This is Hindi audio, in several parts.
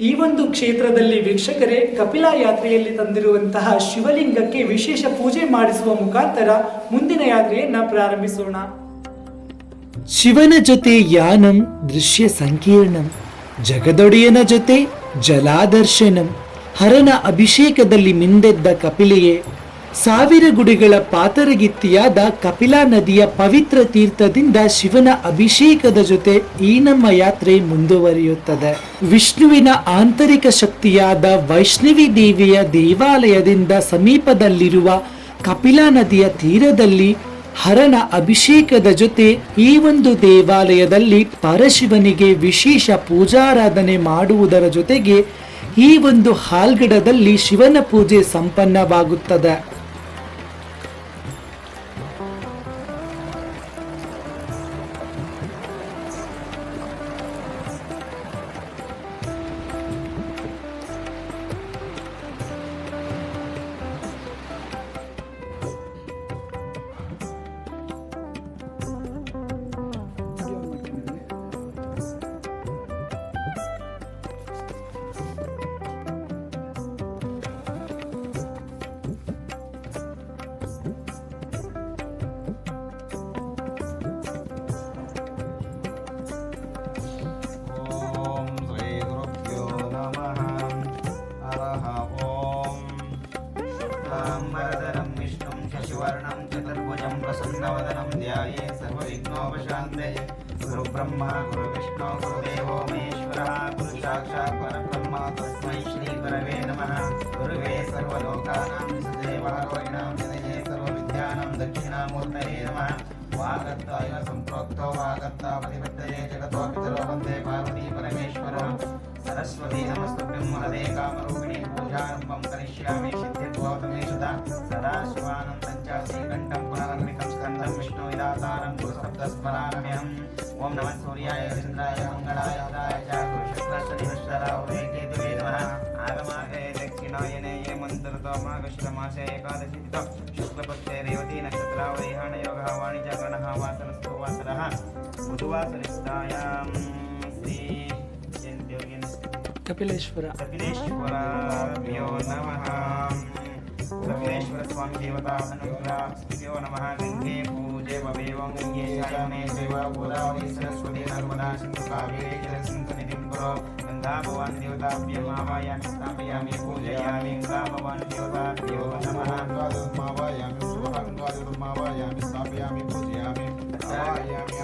ಈ ಒಂದು ಕ್ಷೇತ್ರದಲ್ಲಿ ವೀಕ್ಷಕರೇ, ಕಪಿಲಾ ಯಾತ್ರೆಯಲ್ಲಿ ತಂದಿರುವಂತಹ ಶಿವಲಿಂಗಕ್ಕೆ ವಿಶೇಷ ಪೂಜೆ ಮಾಡಿಸುವ ಮುಖಾಂತರ ಮುಂದಿನ ಯಾತ್ರೆಯನ್ನ ಪ್ರಾರಂಭಿಸೋಣ. ಶಿವನ ಜೊತೆ ಯಾನಂ, ದೃಶ್ಯ ಸಂಕೀರ್ಣಂ, ಜಗದೊಡೆಯನ ಜೊತೆ ಜಲಾದರ್ಶನಂ, ಹರನ ಅಭಿಷೇಕದಲ್ಲಿ ಮಿಂದೆದ್ದ ಕಪಿಲೆಯೇ ಸಾವಿರ ಗುಡಿಗಳ ಪಾತರಗಿತ್ತಿಯಾದ ಕಪಿಲಾ ನದಿಯ ಪವಿತ್ರ ತೀರ್ಥದಿಂದ ಶಿವನ ಅಭಿಷೇಕದ ಜೊತೆ ಈ ನಮ್ಮ ಯಾತ್ರೆ ಮುಂದುವರಿಯುತ್ತದೆ. ವಿಷ್ಣುವಿನ ಆಂತರಿಕ ಶಕ್ತಿಯಾದ ವೈಷ್ಣವಿ ದೇವಿಯ ದೇವಾಲಯದಿಂದ ಸಮೀಪದಲ್ಲಿರುವ ಕಪಿಲಾ ನದಿಯ ತೀರದಲ್ಲಿ ಹರನ ಅಭಿಷೇಕದ ಜೊತೆ ಈ ಒಂದು ದೇವಾಲಯದಲ್ಲಿ ಪರಶಿವನಿಗೆ ವಿಶೇಷ ಪೂಜಾರಾಧನೆ ಮಾಡುವುದರ ಜೊತೆಗೆ ಈ ಒಂದು ಹಾಲ್ಗಡದಲ್ಲಿ ಶಿವನ ಪೂಜೆ ಸಂಪನ್ನವಾಗುತ್ತದೆ. బ్రహ్మ గురు విష్ణు గురుదేవో మహేశ్వర గురు సాక్షాత్ పరబ్రహ్మ తస్మై శ్రీ గురవే నమ గురువే సర్వలోకానాం సుదేవారోహిణాం హృదయే సర్వవిద్యానాం దక్షిణామూర్తయే నమ వాగత్తాయ సంప్రోక్తో వాగత్తా ప్రతిపత్తయే జగతో పితరో వందే పార్వతీ పరమేశ్వర సరస్వతీ నమస్తుభ్యం మహదే కామరూపిణి పూజారంభం కరిష్యామి సిద్ధిర్గౌతమే సుధా సదా శివానందం చ శ్రీకంఠం పునరన్వికం స్కందం విష్ణు విధాతారం గురు సప్తస్మరాన ओम नमः सूर्याय चंद्राय मंगलाय आगमागे दक्षिणायने ये मन्त्रतो माघश्रमासे शुक्लपक्षे रेवती वाणिजगणः कपिलेश्वर। कपिलेश्वराभ्यो नमः। अनुग्रह अनुग्राभ्यो नमः गङ्गे भू भवेवं गङ्गे शायने सेवा गोदावरी सरस्वती नर्मदा सिन्धु कावेरी जलसन्निधिं कुरु गङ्गा भवान् देवताभ्यो आवायामि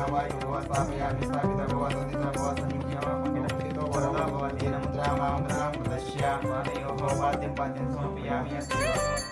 आवायु स्थापयामि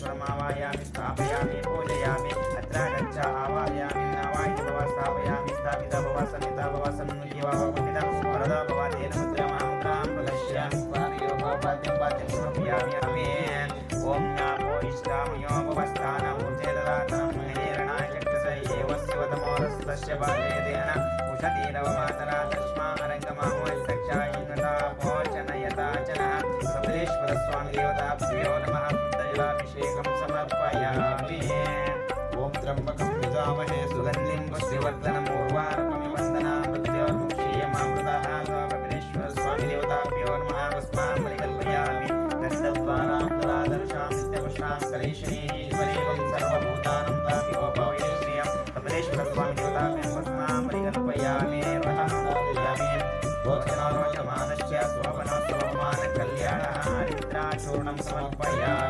स्वमावायामि स्थापयामि, पूजयामि अत्र गच्छ आवाहयामि नावायि भव स्थापयामि स्थापिता भव समिता भव सन्मुखी भव कुपिता वरदा भव तेन मुद्रामामुद्रां प्रदश्यामि स्वानयो भव पाद्यं पाद्यं समर्पयामि अमे ॐ नामो इष्टामयो भव स्थानमूर्ते ददातनं हेरणाय शक्तिसै एव शिवतमोरस्तस्य बाले तेन उषतीरवमातरा तक्ष्मा अरङ्गमामोल्लक्षायिनता भोचनयता जनः सप्तेश्वरस्वामिदेवता भूयो नमः त्र्यंबकं समर्पयामि। ॐ त्र्यम्बकं युजामहे सुगन्धिं श्रीवर्धनम् उर्वारुकमिव वन्दनामृत्योर्मुक् श्रीयमामृताहागमनेश्वरस्वामिदेवताभ्यो नमः। वस्मान् परिकल्पयामि नन्दद्वारां दुरादर्शामि तपशां कलेशनीश्वरेवं सर्वभूतानं तापिवपावये श्रियं कमलेश्वरस्वामिदेवताभ्यं वस्मान् परिकल्पयामि भोजनारोचमानश्च स्वपनस्वमानकल्याणः निद्राचूर्णं समर्पयामि।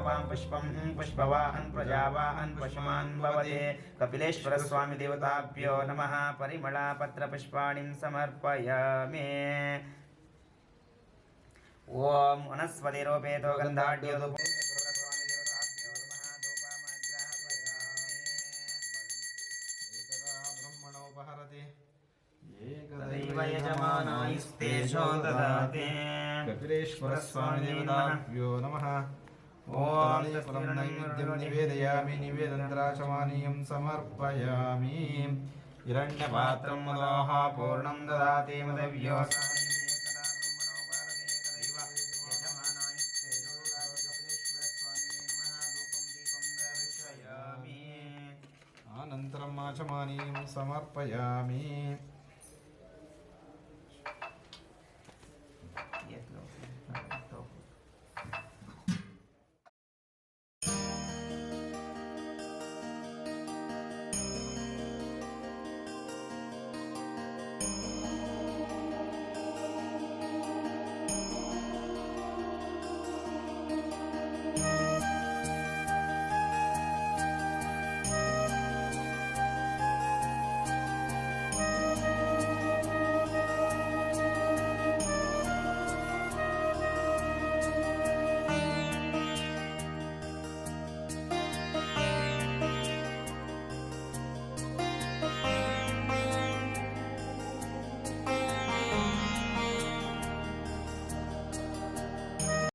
अपां पुष्पं पुष्पवाहन् प्रजावाहन् पुष्पमान् भवते। कपिलेश्वरस्वामी देवताभ्यो नमः। परिमळापत्रपुष्पाणिं समर्पयामि। ॐ वनस्पतिरूपेतो गन्धाढ्यो धूपो। स्वामिदेवताभ्यो नमः। धूपमाग्रहपयामि एकदा ब्रह्मणोपहरति तदैव यजमानायुस्तेजो ददाति। कपिलेश्वरस्वामिदेवताभ्यो नमः। ఓలాలయఫలం నైవేద్యం నివేదయామి నివేదంతరాశమానీయం సమర్పయామి. హిరణ్యపాత్రం మదోహ పూర్ణం దదాతి మదవ్యోసా అనంతరం ఆచమానీయం సమర్పయామి.